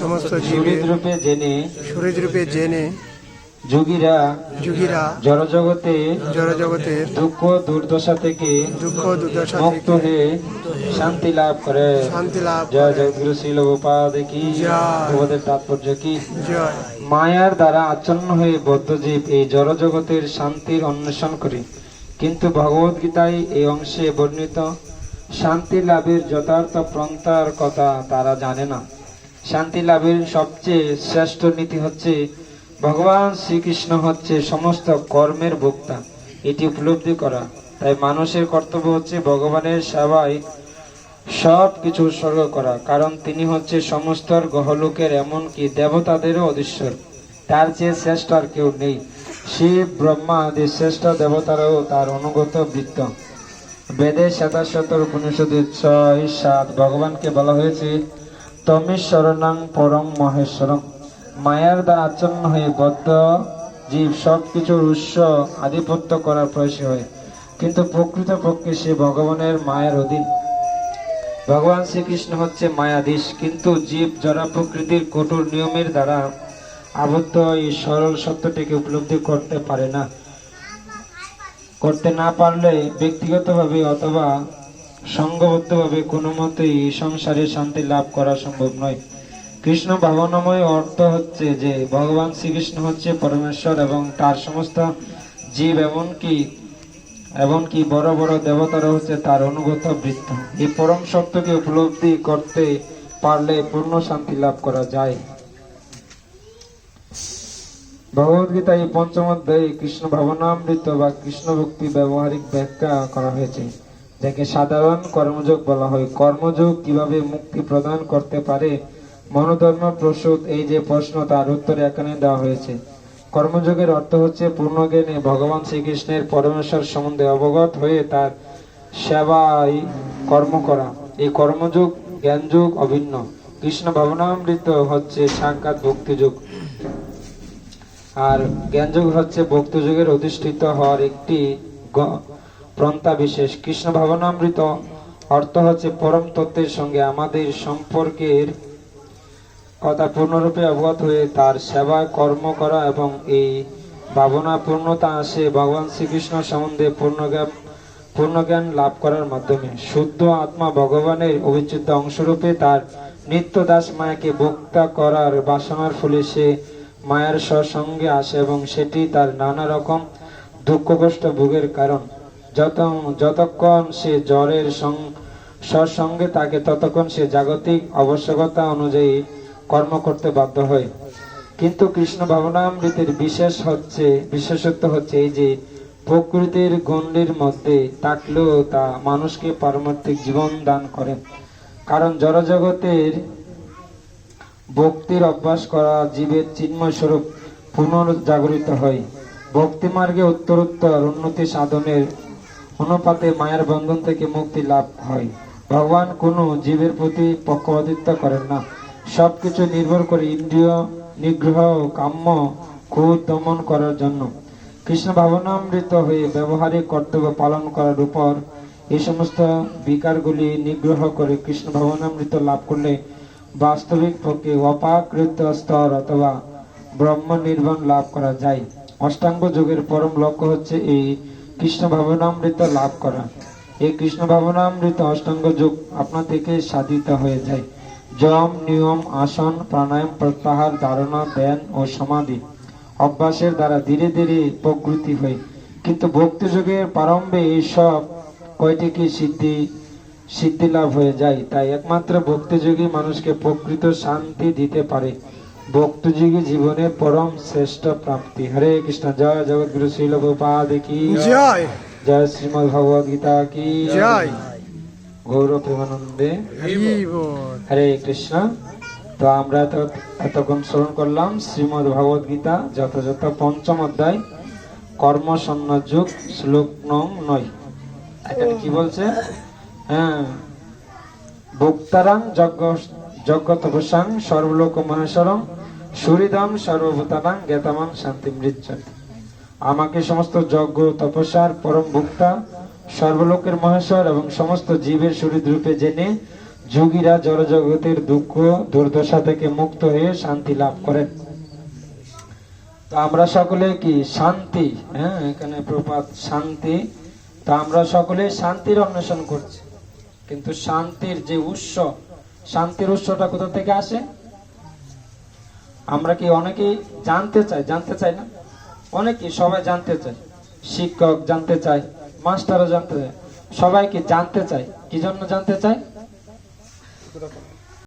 সমস্ত জীবের রূপে জেনে শরীররূপে জেনে যোগীরা যুগীরা জড়জগতে জড়জগতের দুঃখ দুর্দশা থেকে দুঃখ দুর্দশা মুক্ত হয়ে শান্তি লাভ করে। শান্তি লাভ জয়। জগৎগুরু শিল গোপাদ কি? তোমাদের তাৎপর্য কি? মায়ার দ্বারা আচ্ছন্ন হয়ে বদ্ধজীব এই জড়জগতের শান্তির অন্বেষণ করে। কিন্তু ভগবদ গীতায় এই অংশে বর্ণিত শান্তি লাভের যথার্থ প্রন্থার কথা তারা জানে না। শান্তি লাভের সবচেয়ে শ্রেষ্ঠ নীতি হচ্ছে, ভগবান শ্রীকৃষ্ণ হচ্ছে সমস্ত কর্মের ভোক্তা। এটি উপলব্ধি করা। তাই মানুষের কর্তব্য হচ্ছে ভগবানের সেবায় সব কিছু উৎসর্গ করা, কারণ তিনি হচ্ছে সমস্ত গ্রহলোকের এমনকি দেবতাদেরও অধীশ্বর তার চেয়ে শ্রেষ্ঠ আর কেউ নেই। শিব, ব্রহ্মা আদি শ্রেষ্ঠ দেবতারাও তার অনুগত বৃত্ত। বেদে শতাশতর উপনিষদের ছয় সাত ভগবানকে বলা হয়েছে তমেশ্বরণাং পরম মহেশ্বরম। মায়ার দ্বারা আচ্ছন্ন হয়ে বদ্ধ জীব সব কিছুর উৎস আধিপত্য করার প্রয়াসী হয়। কিন্তু প্রকৃত পক্ষে সে ভগবানের মায়ের অধীন। ভগবান শ্রীকৃষ্ণ হচ্ছে মায়াধীশ, কিন্তু জীব জরা প্রকৃতির কঠোর নিয়মের দ্বারা আবদ্ধ এই সরল সত্যটিকে উপলব্ধি করতে পারে না। করতে না পারলে ব্যক্তিগতভাবে অথবা সঙ্গবদ্ধভাবে কোনো মতেই সংসারে শান্তি লাভ করা সম্ভব নয়। কৃষ্ণ ভাবনাময় অর্থ হচ্ছে যে, ভগবান শ্রীকৃষ্ণ হচ্ছে পরমেশ্বর এবং তার সমস্ত জীব এমনকি এমনকি বড় বড় দেবতারা হচ্ছে তার অনুগত বৃত্ত। এই পরম সত্যকে উপলব্ধি করতে পারলে পূর্ণ শান্তি লাভ করা যায়। ভগবদ্গীতা এই পঞ্চম অধ্যায়ে কৃষ্ণ ভাবনামৃত বা কৃষ্ণ ভক্তি ব্যবহারিক ব্যাখ্যা করা হয়েছে। যাকে সাধারণ কর্মযোগ বলা হয়। কর্মযোগ কীভাবে মুক্তি প্রদান করতে পারে? মনোধর্ম প্রসূত, এই যে প্রশ্ন, তার উত্তরে এখানে দেওয়া হয়েছে। কর্মযোগের অর্থ হচ্ছে পূর্ণ জ্ঞানে ভগবান শ্রীকৃষ্ণের পরমেশ্বর সম্বন্ধে অবগত হয়ে তার সেবায় কর্ম করা। এই কর্মযোগ, জ্ঞানযোগ অভিন্ন। কৃষ্ণ ভাবনামৃত হচ্ছে সাক্ষাৎ ভক্তিযোগ। আর জ্ঞানযোগ হচ্ছে ভক্তযোগের অধিষ্ঠিত হওয়ার একটি প্রন্থা বিশেষ কৃষ্ণ ভাবনামৃত অর্থ হচ্ছে পরম তত্ত্বের সঙ্গে আমাদের সম্পর্কের কথা পূর্ণরূপে অবগত হয়ে তার সেবা, কর্ম করা এবং এই ভাবনা পূর্ণতা আসে ভগবান শ্রীকৃষ্ণ সম্বন্ধে পূর্ণজ্ঞান পূর্ণজ্ঞান লাভ করার মাধ্যমে। শুদ্ধ আত্মা ভগবানের অবিচ্ছেদ্য অংশরূপে তার নিত্য দাস মায়াকে ভোক্তা করার বাসনার ফলে সে মায়ের সঙ্গে আসে এবং সেটি তার নানা রকম দুঃখ কষ্ট ভোগের কারণ। যত যতক্ষণ সে জ্বরের সং- সঙ্গে থাকে, ততক্ষণ সে জাগতিক আবশ্যকতা অনুযায়ী কর্ম করতে বাধ্য হয়। কিন্তু কৃষ্ণ ভাবনামৃতের বিশেষ হচ্ছে, বিশেষত্ব হচ্ছে এই যে, প্রকৃতির গণ্ডির মধ্যে থাকলেও তা মানুষকে পারমার্থিক জীবন দান করে। কারণ জড়জগতের ভক্তির অভ্যাস করা জীবের চিন্ময় স্বরূপ পুনর্জাগরিত হয়। ভক্তি মার্গে উত্তরোত্তর উন্নতি সাধনের অনুপাতে মায়ের বন্ধন থেকে মুক্তি লাভ হয়। ভগবান কোনো জীবের প্রতি পক্ষপাতিত্ব করেন না। সবকিছু নির্ভর করে ইন্দ্রিয়, নিগ্রহ, কাম্য ক্রোধ দমন করার জন্য। কৃষ্ণ ভাবনামৃত হয়ে ব্যবহারিক কর্তব্য পালন করার উপর এই সমস্ত বিকারগুলি নিগ্রহ করে কৃষ্ণ ভাবনামৃত লাভ করলে বাস্তবিক পক্ষে অপাকৃত স্তর অথবা ব্রহ্ম নির্বাণ লাভ করা যায়। অষ্টাঙ্গ যুগের পরম লক্ষ্য হচ্ছে এই কৃষ্ণ ভাবনামৃত লাভ করা। এই কৃষ্ণ ভাবনামৃত অষ্টাঙ্গ যোগ আপনা থেকে সাধিত হয়ে যায়। যম নিয়ম, আসন, প্রাণায়াম, প্রত্যাহার, ধারণা, ধ্যান ও সমাধি অভ্যাসের দ্বারা ধীরে ধীরে প্রকৃতি হয়। কিন্তু ভক্তি যুগের প্রারম্ভে এইসব কয়টিকে সিদ্ধি সিদ্ধি লাভ হয়ে যায়। তাই একমাত্র ভক্তিযোগী মানুষকে প্রকৃত শান্তি দিতে পারে। ভক্তযোগী জীবনের পরম শ্রেষ্ঠ প্রাপ্তি। হরে কৃষ্ণ জয় জগৎগুরু শ্রীল গোপাদ কি। জয়। জয় শ্রীমদ ভগবদ গীতা কি। জয়। গৌর প্রেমানন্দে হরে কৃষ্ণ। তো আমরা তো এতক্ষণ স্মরণ করলাম শ্রীমদ ভগবদ গীতা যথাযথ পঞ্চম অধ্যায় কর্ম যুগ শ্লোক নং নয়। এখানে কি বলছে? হ্যাঁ। ভোক্তারাং যজ্ঞ যজ্ঞ তপস্যাং সর্বলোক মহেশ্বরম সুরিদাম সর্বভূতানাং জ্ঞাতামাং শান্তি মৃত্যু আমাকে সমস্ত যজ্ঞ, তপস্যার পরম ভোক্তা, সর্বলোকের মহেশ্বর এবং সমস্ত জীবের শরীর রূপে জেনে যোগীরা জড়জগতের দুঃখ, দুর্দশা থেকে মুক্ত হয়ে শান্তি লাভ করেন। তো আমরা সকলে কি শান্তি? হ্যাঁ এখানে প্রপাত শান্তি। তো আমরা সকলে শান্তির অন্বেষণ করছি। কিন্তু শান্তির যে উৎস শান্তির উৎসটা কোথা থেকে আসে? আমরা কি অনেকেই জানতে চাই জানতে চাই না? অনেকেই সবাই জানতে চায়। শিক্ষক জানতে চায়, মাস্টারও জানতে চায়। সবাই কি জানতে চাই কি জন্য জানতে চায়?